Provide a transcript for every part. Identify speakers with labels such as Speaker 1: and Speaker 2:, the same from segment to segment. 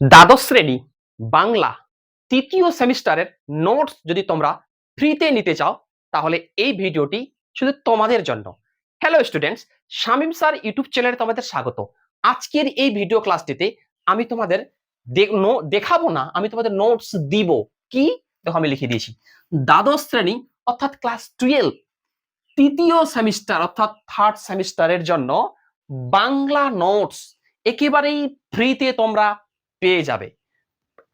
Speaker 1: দ্বাদশ শ্রেণি, বাংলা তৃতীয় সেমিস্টারের নোটস যদি তোমরা ফ্রিতে নিতে চাও, তাহলে এই ভিডিওটি শুধু তোমাদের জন্য। Hello students Shamim sir YouTube চ্যানেলে তোমাদের স্বাগত। আজকের এই ভিডিও ক্লাসটিতে আমি তোমাদের দেখাবো না, আমি তোমাদের নোটস দিব। কি? দেখো আমি লিখে দিয়েছি। দ্বাদশ শ্রেণি, অর্থাৎ ক্লাস টুয়েলভ তৃতীয় সেমিস্টার, অর্থাৎ থার্ড সেমিস্টারের জন্য বাংলা নোটস একেবারেই ফ্রিতে তোমরা পেয়ে যাবে।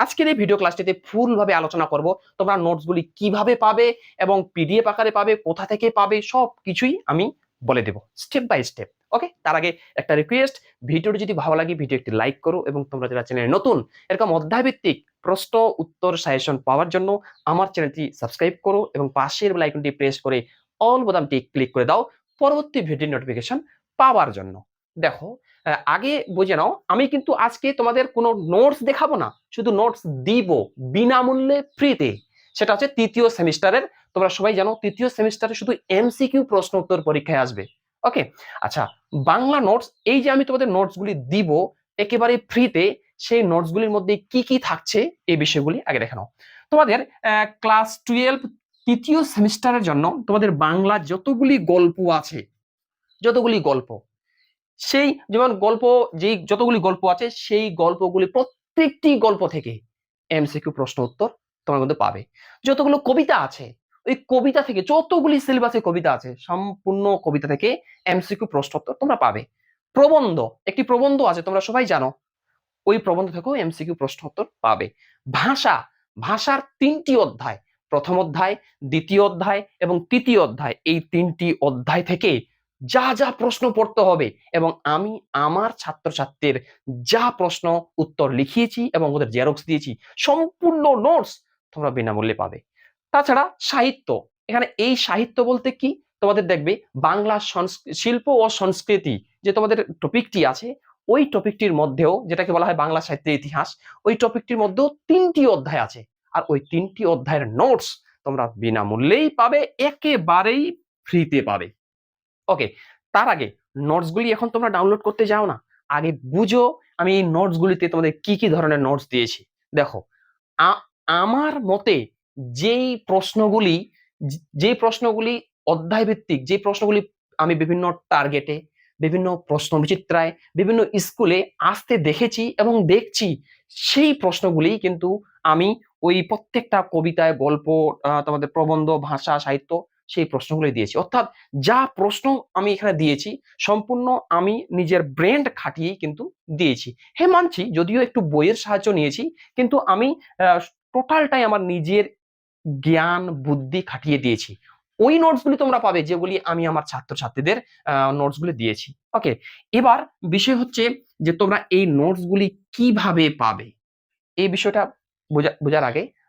Speaker 1: আজকের এই ভিডিও ক্লাসটিতে ফুলভাবে আলোচনা করব তোমরা নোটসগুলি কীভাবে পাবে এবং পিডিএফ আকারে পাবে, কোথা থেকে পাবে সব কিছুই আমি বলে দেব স্টেপ বাই স্টেপ ওকে তার আগে একটা রিকোয়েস্ট ভিডিওটি যদি ভালো লাগে ভিডিও একটি লাইক করো এবং তোমরা যারা চ্যানেলে নতুন, এরকম অধ্যায়ভিত্তিক প্রশ্ন, উত্তর সাজেশন পাওয়ার জন্য আমার চ্যানেলটি সাবস্ক্রাইব করো এবং পাশের আইকনটি প্রেস করে অল বোতামটি ক্লিক করে দাও। পরবর্তী ভিডিও নোটিফিকেশন পাওয়ার জন্য। দেখো আগে বুঝে নাও, আমি কিন্তু আজকে তোমাদের কোনো নোটস দেখাবো না, শুধু নোটস দিব বিনামূল্যে ফ্রিতে সেটা হচ্ছে তৃতীয় সেমিস্টারের, তোমরা সবাই জানো তৃতীয় সেমিস্টারে শুধু এমসিকিউ প্রশ্ন উত্তর পরীক্ষায় আসবে। ওকে আচ্ছা বাংলা নোটস এই যে আমি তোমাদের নোটসগুলি দিব, একেবারে ফ্রিতে সেই নোটসগুলির মধ্যে কি কি থাকছে, এই বিষয়গুলি আগে দেখে নাও। তোমাদের ক্লাস টুয়েলভ তৃতীয় সেমিস্টারের জন্য তোমাদের বাংলা যতগুলি গল্প আছে, যতগুলি গল্প সেই যেমন গল্প, যেই যতগুলি গল্প আছে, সেই গল্পগুলি প্রত্যেকটি গল্প থেকে এমসিকিউ প্রশ্ন উত্তর তোমার মধ্যে পাবে। যতগুলো কবিতা আছে, ওই কবিতা থেকে যতগুলি সিলেবাসে কবিতা আছে, সম্পূর্ণ কবিতা থেকে এমসিকিউ প্রশ্ন উত্তর তোমরা পাবে। প্রবন্ধ, একটি প্রবন্ধ আছে, তোমরা সবাই জানো, ওই প্রবন্ধ থেকেও এমসিকিউ প্রশ্ন উত্তর পাবে। ভাষা, ভাষার তিনটি অধ্যায়, প্রথম অধ্যায়, দ্বিতীয় অধ্যায় এবং তৃতীয় অধ্যায়, এই তিনটি অধ্যায় থেকে যা যা প্রশ্ন পড়তে হবে এবং আমি আমার ছাত্রছাত্রীর যা প্রশ্ন উত্তর লিখিয়েছি এবং ওদের জেরক্স দিয়েছি, সম্পূর্ণ নোটস তোমরা বিনামূল্যে পাবে। তাছাড়া সাহিত্য, এখানে এই সাহিত্য বলতে কি? তোমাদের দেখবে বাংলা শিল্প ও সংস্কৃতি যে তোমাদের টপিকটি আছে, ওই টপিকটির মধ্যেও যেটাকে বলা হয় বাংলা সাহিত্যের ইতিহাস, ওই টপিকটির মধ্যেও তিনটি অধ্যায় আছে। আর ওই তিনটি অধ্যায়ের নোটস তোমরা বিনামূল্যেই পাবে, একেবারেই ফ্রিতে পাবে। ওকে তার আগে নোটসগুলি এখন তোমরা ডাউনলোড করতে যাও না। আগে বুঝো আমি এই নোটসগুলিতে তোমাদের কি কি ধরনের নোটস দিয়েছি। দেখো আমার মতে যেই প্রশ্নগুলি, যে- প্রশ্নগুলি অধ্যায় ভিত্তিক যে প্রশ্নগুলি আমি বিভিন্ন টার্গেটে বিভিন্ন প্রশ্ন বিচিত্রায়, বিভিন্ন স্কুলে আসতে দেখেছি এবং দেখছি, সেই প্রশ্নগুলি কিন্তু আমি ওই প্রত্যেকটা কবিতায়, গল্প তোমাদের প্রবন্ধ, ভাষা, সাহিত্য সেই প্রশ্নগুলি দিয়েছি। অর্থাৎ যা প্রশ্ন আমি এখানে দিয়েছি, সম্পূর্ণ আমি নিজের ব্রেন্ড খাটিয়েই কিন্তু দিয়েছি। হে মানছি, যদিও একটু বইয়ের সাহায্য নিয়েছি, কিন্তু আমি টোটালটাই আমার নিজের জ্ঞান, বুদ্ধি খাটিয়ে দিয়েছি। ওই নোটসগুলি তোমরা পাবে, যেগুলি আমি আমার ছাত্রছাত্রীদের নোটসগুলি দিয়েছি। ওকে, এবার বিষয় হচ্ছে যে তোমরা এই নোটসগুলি কীভাবে পাবে? এই বিষয়টা বোঝা- বোঝার আগে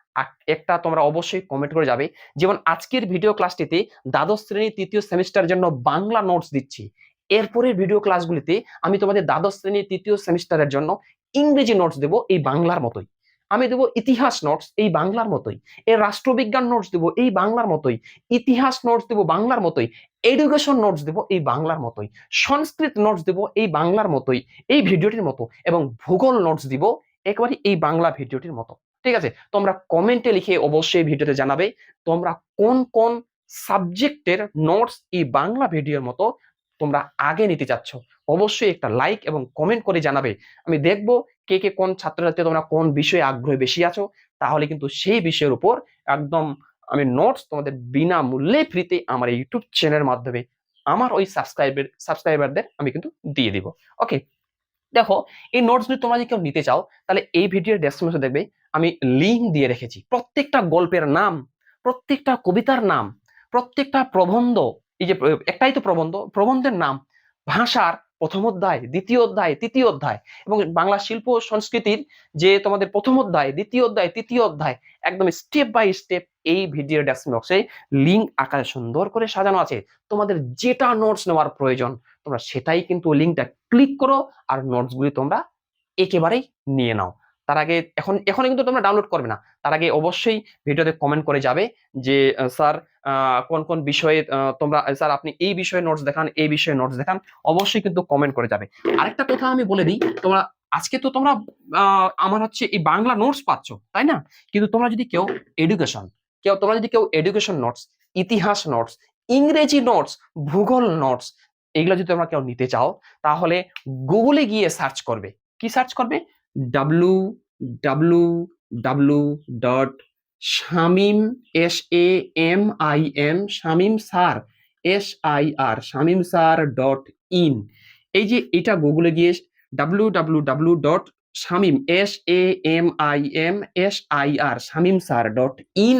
Speaker 1: একটা তোমরা অবশ্যই কমেন্ট করে যাবে। যেমন আজকের ভিডিও ক্লাসটিতে দ্বাদশ শ্রেণি তৃতীয় সেমিস্টারের জন্য বাংলা নোটস দিচ্ছি। এরপরের ভিডিও ক্লাসগুলিতে আমি তোমাদের দ্বাদশ শ্রেণি তৃতীয় সেমিস্টারের জন্য ইংরেজি নোটস দেব এই বাংলার মতোই। আমি দেব ইতিহাস নোটস এই বাংলার মতোই। এর রাষ্ট্রবিজ্ঞান নোটস দেব এই বাংলার মতোই। ইতিহাস নোটস দেব বাংলার মতোই। এডুকেশন নোটস দেব এই বাংলার মতোই। সংস্কৃত নোটস দেব এই বাংলার মতোই। এই ভিডিওটির মতো। এবং ভূগোল নোটস দিব একেবারে এই বাংলা ভিডিওটির মতো। ঠিক আছে? তোমরা কমেন্টে লিখে অবশ্যই ভিডিওতে জানাবে তোমরা কোন কোন সাবজেক্টের নোটস এই বাংলা ভিডিওর মতো তোমরা আগে নিতে চাচ্ছ। অবশ্যই একটা লাইক এবং কমেন্ট করে জানাবে। আমি দেখব কে কে কোন ছাত্রছাত্রী তোমরা কোন বিষয়ে আগ্রহে বেশি আছো, তাহলে কিন্তু সেই বিষয়ের উপর একদম আমি নোটস তোমাদের বিনামূল্যে ফ্রিতে আমার ইউটিউব চ্যানেলের মাধ্যমে আমার ওই সাবস্ক্রাইবার সাবস্ক্রাইবারদের আমি কিন্তু দিয়ে দিব। ওকে দেখো, এই নোটস যদি তোমরা যদি কেউ নিতে চাও, তাহলে এই ভিডিওর ডেসক্রিপশনে দেখবে আমি লিঙ্ক দিয়ে রেখেছি। প্রত্যেকটা গল্পের নাম, প্রত্যেকটা কবিতার নাম, প্রত্যেকটা প্রবন্ধ, এই যে একটাই তো প্রবন্ধ, প্রবন্ধের নাম, ভাষার প্রথম অধ্যায়, দ্বিতীয় অধ্যায়, তৃতীয় অধ্যায় এবং বাংলা শিল্প সংস্কৃতির যে তোমাদের প্রথম অধ্যায়, দ্বিতীয় অধ্যায়, তৃতীয় অধ্যায়, একদম স্টেপ বাই স্টেপ এই ভিডিও ডেসক্রিপশন বক্সে লিঙ্ক আকারে সুন্দর করে সাজানো আছে। তোমাদের যেটা নোটস নেওয়ার প্রয়োজন, তোমরা সেটাই কিন্তু লিঙ্কটা ক্লিক করো আর নোটসগুলি তোমরা একেবারেই নিয়ে নাও। তার আগে এখন এখন কিন্তু তোমরা ডাউনলোড করবে না। তার আগে অবশ্যই ভিডিওতে কমেন্ট করে যাবে যে স্যার কোন কোন বিষয়ে তোমরা স্যার, আপনি এই বিষয়ে নোটস দেখান, এই বিষয়ে নোটস দেখান, অবশ্যই কিন্তু কমেন্ট করে যাবে। আরেকটা কথা আমি বলে দিই, তোমরা, আজকে তো তোমরা আমার হচ্ছে এই বাংলা নোটস পাচ্ছ, তাই না? কিন্তু তোমরা যদি কেউ এডুকেশন কেউ, তোমরা যদি কেউ এডুকেশন নোটস ইতিহাস নোটস ইংরেজি নোটস ভূগোল নোটস এগুলো যদি তোমরা কেউ নিতে চাও, তাহলে গুগলে গিয়ে সার্চ করবে। কি সার্চ করবে? W W W dot Shamim S A M I M Shamim sir S I R Shamim sir dot in এই যে এটা গুগলে গিয়ে W W W dot Shamim S A M I M S I R Shamim sir dot in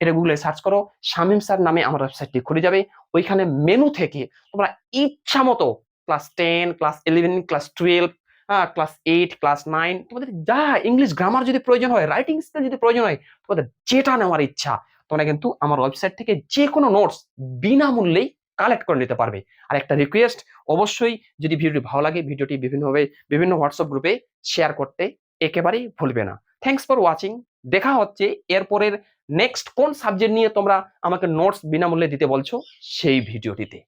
Speaker 1: এটা গুগলে search করো Shamim sir নামে আমার ওয়েবসাইটটি খুলে যাবে। ওইখানে মেনু থেকে তোমরা ইচ্ছা মতো class ten class eleven class twelve class eight class nine তোমাদের যা ইংলিশ গ্রামার যদি প্রয়োজন হয় রাইটিং স্কিল যদি প্রয়োজন হয়, তোমাদের যেটা নেওয়ার ইচ্ছা, তোমরা কিন্তু আমার ওয়েবসাইট থেকে যে কোনো নোটস বিনামূল্যেই কালেক্ট করে নিতে পারবে। আর একটা রিকোয়েস্ট অবশ্যই যদি ভিডিওটি ভালো লাগে, ভিডিওটি বিভিন্নভাবে, বিভিন্ন হোয়াটসঅ্যাপ গ্রুপে শেয়ার করতে একেবারেই ভুলবে না। থ্যাংকস ফর ওয়াচিং দেখা হচ্ছে এরপরের নেক্সট কোন সাবজেক্ট নিয়ে তোমরা আমাকে নোটস বিনামূল্যে দিতে বলছো, সেই ভিডিওটিতে।